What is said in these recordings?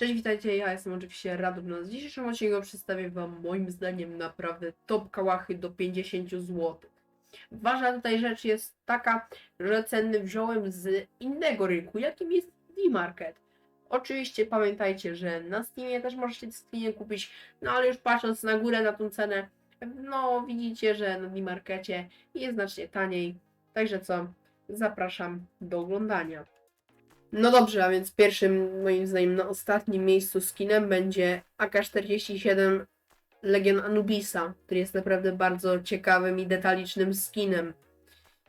Cześć, witajcie, ja jestem oczywiście Radom. W dzisiejszym odcinku przedstawię Wam moim zdaniem naprawdę top kałachy do 50 zł. Ważna tutaj rzecz jest taka, że ceny wziąłem z innego rynku, jakim jest D-Market. Oczywiście pamiętajcie, że na Steamie też możecie w Steamie kupić, no ale już patrząc na górę na tą cenę, no widzicie, że na D-Markecie jest znacznie taniej. Także co, zapraszam do oglądania. No dobrze, a więc pierwszym, moim zdaniem, na ostatnim miejscu skinem będzie AK-47 Legion Anubisa, który jest naprawdę bardzo ciekawym i detalicznym skinem.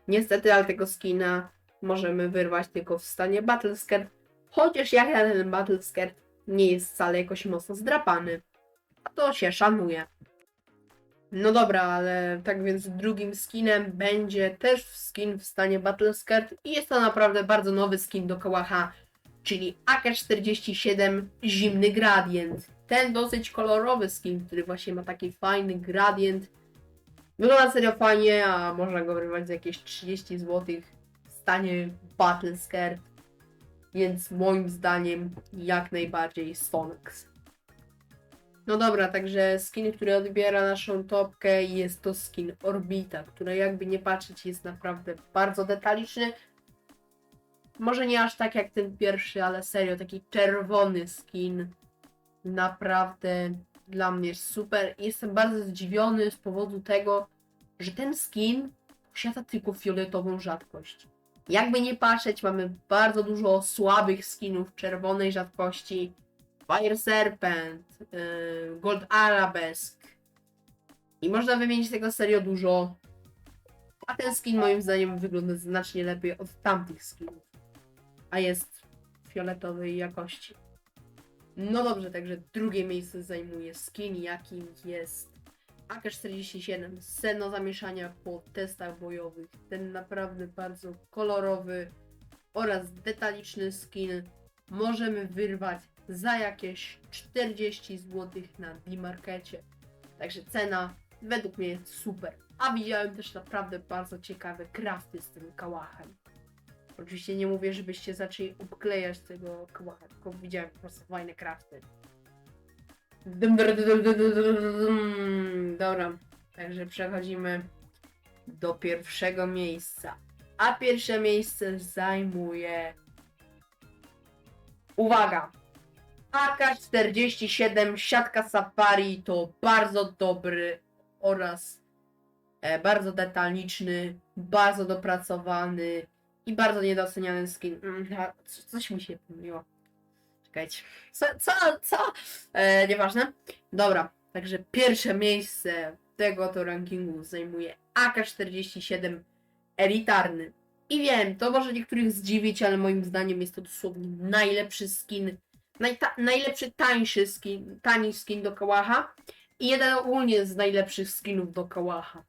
Niestety, ale tego skina możemy wyrwać tylko w stanie Battle Skirt, chociaż jak na ten Battle Skirt nie jest wcale jakoś mocno zdrapany. A to się szanuje. No dobra, ale tak więc drugim skinem będzie też skin w stanie Battle Skirt i jest to naprawdę bardzo nowy skin do Kałacha, czyli AK-47 Zimny Gradient. Ten dosyć kolorowy skin, który właśnie ma taki fajny gradient. Wygląda serio fajnie, a można go wyrywać za jakieś 30 zł w stanie Battle Skirt. Więc moim zdaniem jak najbardziej Stonks. No dobra, także skin, który odbiera naszą topkę jest to skin Orbita, który jakby nie patrzeć jest naprawdę bardzo detaliczny. Może nie aż tak jak ten pierwszy, ale serio, taki czerwony skin. Naprawdę dla mnie super. Jestem bardzo zdziwiony z powodu tego, że ten skin posiada tylko fioletową rzadkość. Jakby nie patrzeć, mamy bardzo dużo słabych skinów czerwonej rzadkości. Fire Serpent, yy, Gold Arabesk. I można wymienić tego serio dużo. A ten skin moim zdaniem wygląda znacznie lepiej od tamtych skinów. A jest fioletowej jakości. No dobrze, także drugie miejsce zajmuje skin, jakim jest AK-47 Seno zamieszania po testach bojowych. Ten naprawdę bardzo kolorowy oraz detaliczny skin możemy wyrwać za jakieś 40 zł na D-Markecie. Także cena według mnie jest super. A widziałem też naprawdę bardzo ciekawe crafty z tym kałachem. Oczywiście nie mówię, żebyście zaczęli obklejać tego kałacha, tylko widziałem po prostu fajne dum. Dobra, także przechodzimy do pierwszego miejsca. A pierwsze miejsce zajmuje. Uwaga! AK-47 siatka safari to bardzo dobry oraz e, bardzo detaliczny, bardzo dopracowany i bardzo niedoceniany skin. Mm, Coś mi się pomyliło. Czekajcie. Co? Co? co? E, nieważne. Dobra, także pierwsze miejsce tego to rankingu zajmuje AK-47 elitarny. I wiem, to może niektórych zdziwić, ale moim zdaniem jest to dosłownie najlepszy skin najta- najlepszy tańszy skin, tani skin do Kałacha i jeden ogólnie z najlepszych skinów do Kałacha.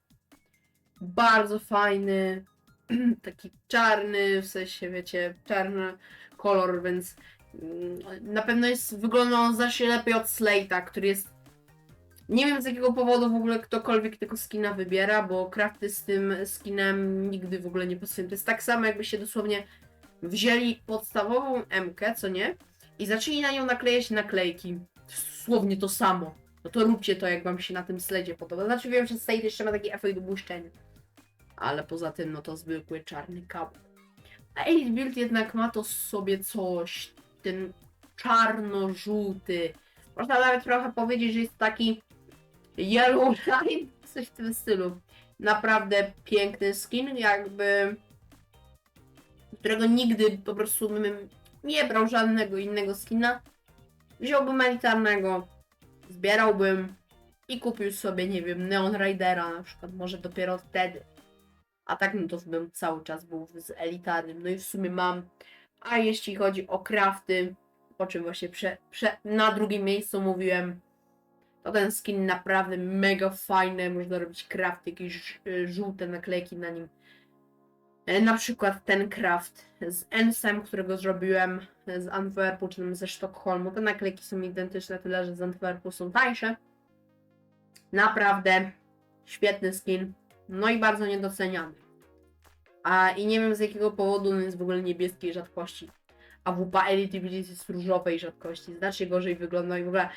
Bardzo fajny, taki czarny, w sensie wiecie, czarny kolor, więc mm, na pewno jest, wygląda on znacznie lepiej od Slate'a, który jest nie wiem z jakiego powodu w ogóle ktokolwiek tego skina wybiera, bo crafty z tym skinem nigdy w ogóle nie pasują. To jest tak samo jakby się dosłownie wzięli podstawową MK, co nie? I zaczęli na nią naklejać naklejki. Słownie to samo. No to róbcie to, jak wam się na tym sledzie podoba. Znaczy wiem, że Slade jeszcze ma taki efekt błyszczenia. Ale poza tym, no to zwykły czarny kabel. A Elite Build jednak ma to sobie coś. Ten czarno-żółty. Można nawet trochę powiedzieć, że jest taki yellow line, coś w tym stylu. Naprawdę piękny skin, jakby którego nigdy po prostu nie brał żadnego innego skina. Wziąłbym elitarnego, zbierałbym i kupił sobie, nie wiem, Neon Ridera na przykład, może dopiero wtedy. A tak no to bym cały czas był z elitarnym. No i w sumie mam. A jeśli chodzi o crafty, o czym właśnie prze, prze, na drugim miejscu mówiłem, to ten skin naprawdę mega fajny. Można robić crafty, jakieś ż- żółte naklejki na nim. E, Na przykład ten craft z Ensem, którego zrobiłem z Antwerpu, czy ze Sztokholmu. Te naklejki są identyczne, tyle że z Antwerpu są tańsze. Naprawdę świetny skin. No i bardzo niedoceniany. A i nie wiem z jakiego powodu on jest w ogóle niebieskiej rzadkości. a WP Elite Build jest różowej rzadkości, znacznie gorzej wygląda i w ogóle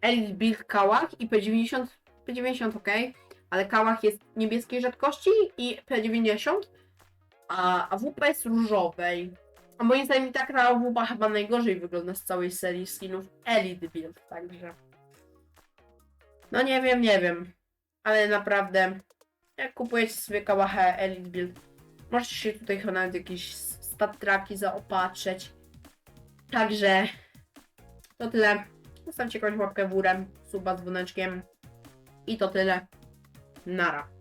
Elite Build Kałach i P90, P90 ok, ale Kałach jest niebieskiej rzadkości i P90, a, a WP jest różowej. A moim zdaniem tak ta WP chyba najgorzej wygląda z całej serii skinów Elite Build, także... No nie wiem, nie wiem, ale naprawdę jak kupujecie sobie kałachę Elite Build, możecie się tutaj chyba nawet jakieś stat traki zaopatrzyć. Także to tyle. Zostawcie jakąś łapkę w górę, suba z dzwoneczkiem. I to tyle. Nara.